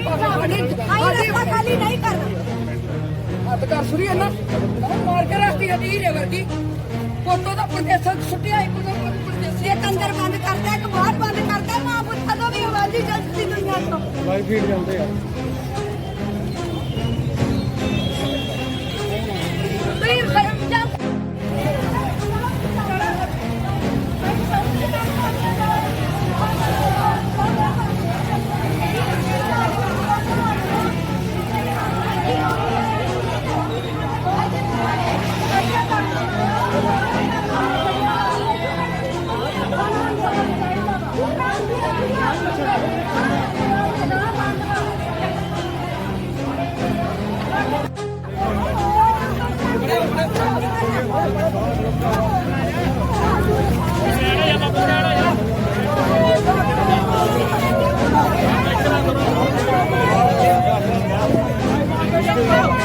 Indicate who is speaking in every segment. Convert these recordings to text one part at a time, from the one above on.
Speaker 1: ਰਸਤਾ ਖਾਲੀ ਨਹੀਂ ਕਰਨਾ
Speaker 2: ਹੱਥ ਕਰ ਸੁਰੀ ਨਾ ਮਾਰ ਕੇ ਰਸਤੀ ਹਦੀ ਰੇ ਵਰਗੀ ਫੋਟੋ ਦਾ ਪ੍ਰਦੇਸ਼ਨ ਛੁੱਟਿਆ ਇੱਕ ਦੋ ਪ੍ਰਦੇਸ਼
Speaker 1: ਇੱਕ ਅੰਦਰ ਬੰਦ ਕਰਦਾ, ਇੱਕ ਬਾਹਰ ਬੰਦ ਕਰਦਾ, ਮਾਂ ਪੁੱਤਾਂ ਤੋਂ ਵੀ ਆਵਾਜ਼ੀ ਜਲਦੀ ਦੁਨੀਆ ਤੋਂ?
Speaker 3: ਲਾਈਵ ਫੀਡ ਜਾਂਦੇ ਆ।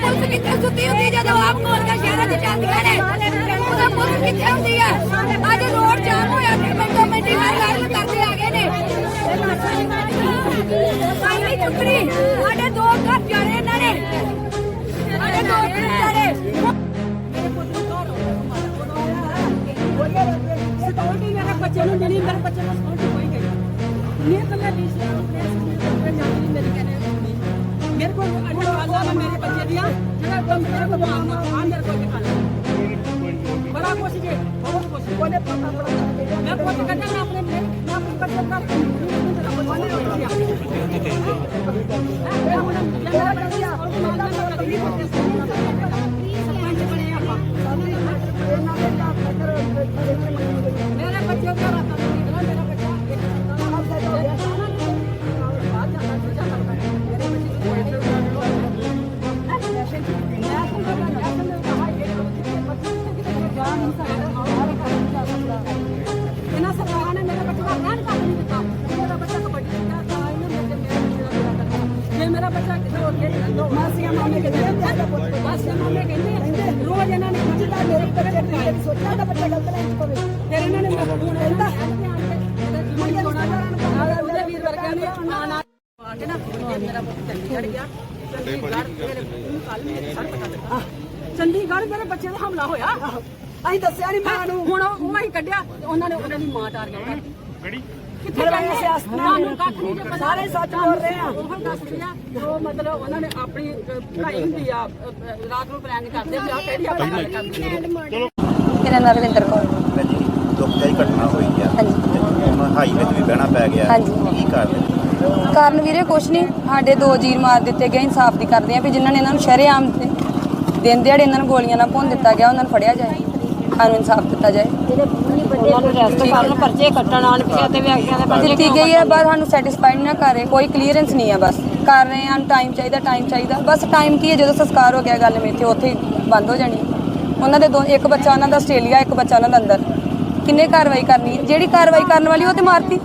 Speaker 1: ਪੁਲਿਸ ਕਿੱਥੇ ਸੁੱਤੀ ਹੁੰਦੀ ਜਦੋਂ ਆਪ ਕੋਲ ਸ਼ਹਿਰਾਂ ਚ ਜਾਂਦੀਆਂ ਨੇ? ਉਹਦਾ ਪੁਲਿਸ ਕਿੱਥੇ ਹੁੰਦੀ ਆ ਅੱਜ ਰੋਡ ਜਾਮ ਹੋਇਆ ਤੇ ਮਿੰਟੋ ਮਿੰਟੀ ਹਰ ਗੱਲ ਕਰਦੇ ਆ ਗਏ ਨੇ। ਸਾਈ ਨਹੀਂ ਚੁੱਕਣੀ ਸਾਡੇ ਦੋ ਘਰ ਜਾਣੇ ਇਹਨਾਂ ਨੇ। ਸਾਡੇ ਦੋ ਘਰ ਜਾਣੇ
Speaker 4: ਸਿਕਿਉਰਿਟੀ ਮੇਰੇ ਬੱਚੇ ਨੂੰ ਜਿਹੜੀ ਮੇਰੇ ਬੱਚੇ ਨੂੰ ਸਿਕਿਉਰਿਟੀ ਕੋਈ ਗਈ ਨਹੀਂ ਕੱਲੇ ਵੀ ਮੇਰੀ ਮੈਂ ਮੇਰੇ ਬੱਚੇ ਦੀਆਂ ਜਿਹੜਾ ਕੰਮ ਮੇਰੇ ਕੋਲ ਆਉਣਾ ਆ ਮੇਰੇ ਕੋਲ ਦਿਖਾਣਾ ਬੜਾ ਕੁਛ ਜੇ ਬਹੁਤ ਕੁਛ ਕੋਲੇ ਪਤਾ ਪੜਾ ਮੈਂ ਕੁਛ ਕਰਦਾ ਮੈਂ ਆਪਣੇ ਮੈਂ ਆਪਣੇ ਮੇਰੇ ਬੱਚੇ ਨੇ ਸੋਚਿਆ ਦਾ ਬੱਚਾ ਗਲਤ ਨਹੀਂ ਪਵੇ ਫਿਰ ਇਹਨਾਂ ਨੇ ਹੁਣ ਕਹਿੰਦਾ ਉਹਦੇ ਵੀਰ ਵਰਗਿਆਂ ਨੇ ਆਣਾ ਆ ਕੇ ਨਾ ਮੇਰਾ ਪੁੱਤ ਚੰਡੀਗੜ੍ਹ ਗਿਆ। ਚੰਡੀਗੜ੍ਹ ਮੇਰੇ ਕੱਲ ਮੇਰੇ ਸਰ ਪਤਾ ਲੱਗਾ। ਚੰਡੀਗੜ੍ਹ ਮੇਰੇ ਬੱਚੇ ਦਾ ਹਮਲਾ ਹੋਇਆ। ਅਸੀਂ ਦੱਸਿਆ ਨਹੀਂ ਮਾਂ ਨੂੰ। ਹੁਣ ਉਹ ਅਸੀਂ ਕੱਢਿਆ ਤੇ ਉਹਨਾਂ ਨੇ ਉਹਨਾਂ ਦੀ ਮਾਂ ਟਾਰਗੇਟ ਕਰਤੀ ਕਿਹੜੀ ਕਿੱਥੇ ਜਾਣੀ ਸਿਆਸਤ ਨੂੰ ਕੱਖ ਨਹੀਂ ਜੇ ਪਤਾ। ਸਾਰੇ ਸੱਚ ਬੋਲ ਰਹੇ ਆ। ਉਹ ਦੱਸ ਰਿਹਾ ਉਹ ਮਤਲਬ ਉਹਨਾਂ ਨੇ ਆਪਣੀ ਅਹ, ਪੜ੍ਹਾਈ ਹੁੰਦੀ ਆ ਅਹ, ਅਹ, ਰਾਤ ਨੂੰ ਪਲਾਨ ਕਰਦੇ ਵੀ ਆ ਕਿਹੜੀ ਆਪਾਂ ਗੱਲ ਕਰਨੀ ਆ।
Speaker 5: ਮੇਰਾ ਨਾਮ ਰਵਿੰਦਰ ਕੌਰ।
Speaker 6: ਜੀ ਦੁਖਦਾਈ ਘਟਨਾ ਹੋਈ ਆ।
Speaker 5: ਹਾਂਜੀ।
Speaker 6: ਤੇ ਹੁਣ ਹਾਈਵੇ ਤੇ ਵੀ ਬਹਿਣਾ ਪੈ ਗਿਆ।
Speaker 5: ਹਾਂਜੀ।
Speaker 6: ਕੀ ਕਾਰਨ
Speaker 5: ਕਾਰਨ ਵੀਰੇ ਕੁਛ ਨਹੀਂ। ਸਾਡੇ ਦੋ ਜੀਰ ਮਾਰ ਦਿੱਤੇ ਗਏ ਇਨਸਾਫ ਦੀ ਕਰਦੇ ਆ ਵੀ ਜਿਨ੍ਹਾਂ ਨੇ ਇਹਨਾਂ ਨੂੰ ਸ਼ਰੇਆਮ ਤੇ ਦਿਨ ਦਿਹਾੜੇ ਇਹਨਾਂ ਨੂੰ ਗੋਲੀਆਂ ਨਾਲ ਭੁੰਨ ਦਿੱਤਾ ਗਿਆ ਉਹਨਾਂ ਨੂੰ ਫੜਿਆ ਜਾਏ। ਸਾਨੂੰ ਇਨਸਾਫ ਦਿੱਤਾ ਜਾਏ।
Speaker 4: ਉਹਨਾਂ ਨੂੰ ਰੈਸਟ ਕਰਨ ਪਰਚੇ ਕੱਟਣ ਆਣ ਪਿਆ ਤੇ ਵਿਅਕਤੀਆਂ ਦੇ ਪਰਚੇ
Speaker 5: ਦਿੱਤੀ ਗਈ ਹੈ ਬਸ ਸਾਨੂੰ ਸੈਟੀਸਫਾਈਡ ਨਾ ਕਰ ਰਹੇ ਕੋਈ ਕਲੀਅਰੈਂਸ ਨਹੀਂ ਹੈ ਬਸ। ਕਰ ਰਹੇ ਹਨ ਟਾਈਮ ਚਾਹੀਦਾ ਟਾਈਮ ਚਾਹੀਦਾ। ਬਸ ਟਾਈਮ ਕੀ ਹੈ? ਜਦੋਂ ਸੰਸਕਾਰ ਹੋ ਗਿਆ ਗੱਲ ਮੇਥੇ ਉੱਥੇ ਹੀ ਬੰਦ ਹੋ ਜਾਣੀ। ਉਹਨਾਂ ਦੇ ਦੋ ਇੱਕ ਬੱਚਾ ਉਹਨਾਂ ਦਾ ਆਸਟ੍ਰੇਲੀਆ ਇੱਕ ਬੱਚਾ ਉਹਨਾਂ ਦਾ ਅੰਦਰ। ਕਿੰਨੇ ਕਾਰਵਾਈ ਕਰਨੀ ਹੈ? ਜਿਹੜੀ ਕਾਰਵਾਈ ਕਰਨ ਵਾਲੀ ਉਹ ਤੇ ਮਾਰਤੀ।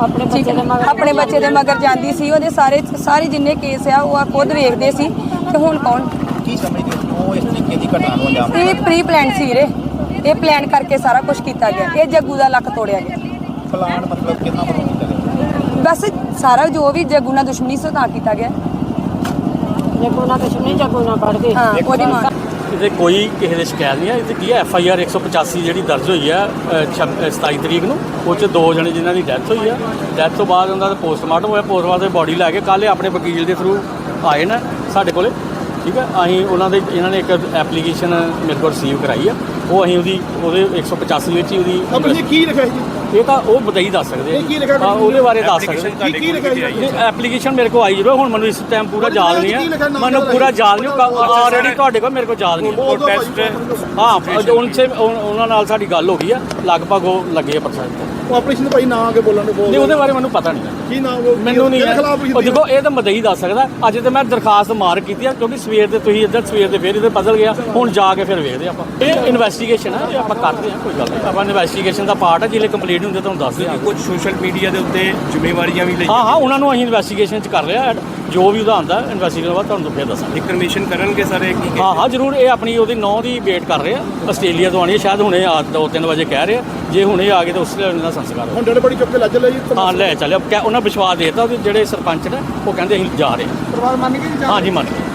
Speaker 4: ਆਪਣੇ ਬੱਚੇ ਦੇ ਮਗਰ
Speaker 5: ਆਪਣੇ ਬੱਚੇ ਦੇ ਮਗਰ ਜਾਂਦੀ ਸੀ। ਉਹਦੇ ਸਾਰੇ ਸਾਰੇ ਜਿੰਨੇ ਕੇਸ ਆ ਉਹ ਆ ਖੁਦ ਵੇਖਦੇ ਸੀ। ਤੇ ਹੁਣ ਕੌਣ?
Speaker 6: ਕੀ ਸਮਝਦੇ ਹੋ ਤਰੀਕੇ ਦੀ ਘਟਨਾ ਨੂੰ ਅੰਜਾਮ
Speaker 5: ਇਹ ਪ੍ਰੀ ਪਲਾਨ ਸੀ ਵੀਰੇ। ਇਹ ਪਲਾਨ ਕਰਕੇ ਸਾਰਾ ਕੁਝ ਕੀਤਾ ਗਿਆ। ਇਹ ਜੱਗੂ ਦਾ ਲੱਕ ਤੋੜਿਆ ਗਿਆ।
Speaker 6: ਪਲਾਨ ਮਤਲਬ ਕਿੰਨਾ ਕੀਤਾ ਗਿਆ?
Speaker 5: ਬਸ ਸਾਰਾ ਜੋ ਵੀ ਜੱਗੂ ਨਾਲ ਦੁਸ਼ਮਣੀ ਸੀ ਤਾਂ ਕੀਤਾ ਗਿਆ।
Speaker 4: ਜਗੋ ਨਾ ਦੁਸ਼ਮਣੀ ਜਗੋ ਨਾ ਪੜ ਗਏ
Speaker 5: ਹਾਂ ਉਹਦੀ ਮਾਂ।
Speaker 7: ਇਹਦੇ ਕੋਈ ਕਿਸੇ ਦੇ ਸ਼ਿਕਾਇਤ ਨਹੀਂ ਹੈ। ਇਹਦੇ ਕੀ ਐਫ ਆਈ ਆਰ 185 ਜਿਹੜੀ ਦਰਜ ਹੋਈ ਹੈ ਅ, ਛਬ- ਅ, 27 ਤਰੀਕ ਨੂੰ ਉਹ 'ਚ ਦੋ ਜਣੇ ਜਿਨ੍ਹਾਂ ਦੀ ਡੈਥ ਹੋਈ ਹੈ। ਡੈਥ ਤੋਂ ਬਾਅਦ ਉਹਨਾਂ ਦਾ ਪੋਸਟਮਾਰਟਮ ਹੋਇਆ। ਪੋਸਟਮਾਰਟਮ ਦੀ ਬੋਡੀ ਲੈ ਕੇ ਕੱਲ੍ਹ ਇਹ ਆਪਣੇ ਵਕੀਲ ਦੇ ਥਰੂ ਆਏ ਨੇ ਸਾਡੇ ਕੋਲੇ। ਠੀਕ ਹੈ? ਅਸੀਂ ਉਹਨਾਂ ਦੇ ਇਹਨਾਂ ਨੇ ਇੱਕ ਐਪਲੀਕੇਸ਼ਨ ਮੇਰੇ ਕੋਲ ਰਿਸੀਵ ਕਰਾਈ ਆ। ਉਹ ਅਸੀਂ ਉਹਦੀ ਉਹਦੇ 185 ਵਿੱਚ ਹੀ ਉਹਦੀ
Speaker 3: ਆਪਣੇ ਕੀ ਲਿਖਿਆ ਸੀ?
Speaker 7: ਇਹ ਤਾਂ ਉਹ ਬਤਾਈ ਦੱਸ ਸਕਦੇ ਆ
Speaker 3: ਇਹ ਕੀ ਲਿਖਿਆ
Speaker 7: ਹਾਂ, ਉਹਦੇ ਬਾਰੇ ਦੱਸ ਸਕਦੇ।
Speaker 3: ਕੀ ਕੀ ਲਿਖਿਆ
Speaker 7: ਇਹ ਐਪਲੀਕੇਸ਼ਨ ਮੇਰੇ ਕੋਲ ਆਈ ਜਦੋਂ ਹੁਣ ਮੈਨੂੰ ਇਸ ਟਾਈਮ ਪੂਰਾ ਯਾਦ ਨਹੀਂ
Speaker 3: ਕੀ ਲਿਖਿਆ
Speaker 7: ਹੈ
Speaker 3: ਨਾਮ
Speaker 7: ਮੈਨੂੰ ਪੂਰਾ? ਯਾਦ ਨਹੀਂ ਆਲਰੇਡੀ ਤੁਹਾਡੇ ਕੋਲ ਮੇਰੇ ਕੋਲ ਯਾਦ ਨਹੀਂ।
Speaker 3: ਉਹ
Speaker 7: ਹੈ। ਹਾਂ ਉਹਨਾਂ ਸੇ ਉਹਨਾਂ ਨਾਲ ਸਾਡੀ ਗੱਲ ਹੋ ਗਈ ਆ ਲਗਭਗ ਉਹ ਲੱਗੇ ਆ ਪਰਸੈਂਟ
Speaker 3: ਉਹ ਆਪਰੇਸ਼ਨ ਭਾਈ ਨਾ ਆ ਕੇ ਬੋਲਣ ਦੇ ਬੋਲ
Speaker 7: ਨਹੀਂ ਉਹਦੇ ਬਾਰੇ ਮੈਨੂੰ ਪਤਾ ਨਹੀਂ ਹੈ।
Speaker 3: ਕੀ ਨਾਮ ਉਹ?
Speaker 7: ਮੈਨੂੰ ਨਹੀਂ ਹੈ।
Speaker 3: ਖਿਲਾਫ
Speaker 7: ਉਹ ਦੇਖੋ ਇਹ ਤਾਂ ਮਦਈ ਦੱਸ ਸਕਦਾ। ਅੱਜ ਤੇ ਮੈਂ ਦਰਖਾਸਤ ਮਾਰ ਕੀਤੀ ਆ ਕਿਉਂਕਿ ਸਵੇਰ ਦੇ ਤੁਸੀਂ ਇੱਧਰ ਸਵੇਰ ਦੇ ਫੇਰ ਇਹਦੇ ਬਦਲ ਗਿਆ ਹੁਣ ਜਾ ਕੇ ਫਿਰ ਵੇਖਦੇ ਆਪਾਂ। ਇਹ ਇਨਵੈਸਟੀਗੇਸ਼ਨ ਹੈ ਇਹ ਆਪਾਂ ਕਰਦੇ ਹਾਂ ਕੋਈ ਗੱਲ ਨਹੀਂ। ਆਪਾਂ ਇਨਵੈਸਟੀਗੇਸ਼ਨ ਦਾ ਪਾਰਟ ਹੈ ਜਿਹੜੇ ਕੰਪਲੀਟ ਹੁੰਦੇ ਤੁਹਾਨੂੰ ਦੱਸਦੇ ਹਾਂ
Speaker 8: ਕੁਝ ਸੋਸ਼ਲ ਮੀਡੀਆ ਦੇ ਉੱਤੇ ਜ਼ਿੰਮੇਵਾਰੀਆਂ ਵੀ ਲਈ
Speaker 7: ਹਾਂ ਹਾਂ ਉਹਨਾਂ ਨੂੰ ਅਸੀਂ ਇਨਵੈਸਟੀਗੇਸ਼ਨ ਚ ਕਰ ਲਿਆ add। ਜੋ ਵੀ ਉਹਦਾ ਆਉਂਦਾ ਇਨਵੈਸਟੀਗੇਸ਼ਨ ਬਾਅਦ ਤੁਹਾਨੂੰ ਫੇਰ ਦੱਸਾਂਗੇ।
Speaker 8: ਇਨਫੋਰਮੇਸ਼ਨ ਕਰਨਗੇ ਸਾਰੇ ਕੀ
Speaker 7: ਹਾਂ ਹਾਂ ਜ਼ਰੂਰ ਇਹ ਆਪਣੀ ਉਹਦੀ ਨੌ ਦੀ ਵੇਟ ਕਰ ਰਹੇ ਆ ਆਸਟ੍ਰੇਲੀਆ ਤੋਂ ਆਣੀ ਹੈ ਸ਼ਾਇਦ ਹੁਣੇ ਆ ਦੋ ਤਿੰਨ ਵਜੇ ਕਹਿ ਰਹੇ ਆ ਜੇ ਹੁਣੇ ਆ ਗਏ ਤਾਂ ਉਸ ਦਾ ਸੰਸਕਾਰ।
Speaker 3: ਹੁਣ ਡੇਢ ਬੜੀ ਚੁੱਕ ਕੇ ਲੱਜ ਲਈ
Speaker 7: ਹਾਂ ਲੈ ਚੱਲਿਆ ਉਹਨਾਂ ਵਿਸ਼ਵਾਸ ਦੇਤਾ ਉਹਦੇ ਜਿਹੜੇ ਸਰਪੰਚ ਨੇ ਉਹ ਕਹਿੰਦੇ ਅਸੀਂ ਜਾ ਰਹੇ ਹਾਂ
Speaker 3: ਪਰਿਵਾਰ ਮੰਨ ਗਏ ਜੀ ਜਾਂ
Speaker 7: ਹਾਂਜੀ ਮੰਨ ਗਏ।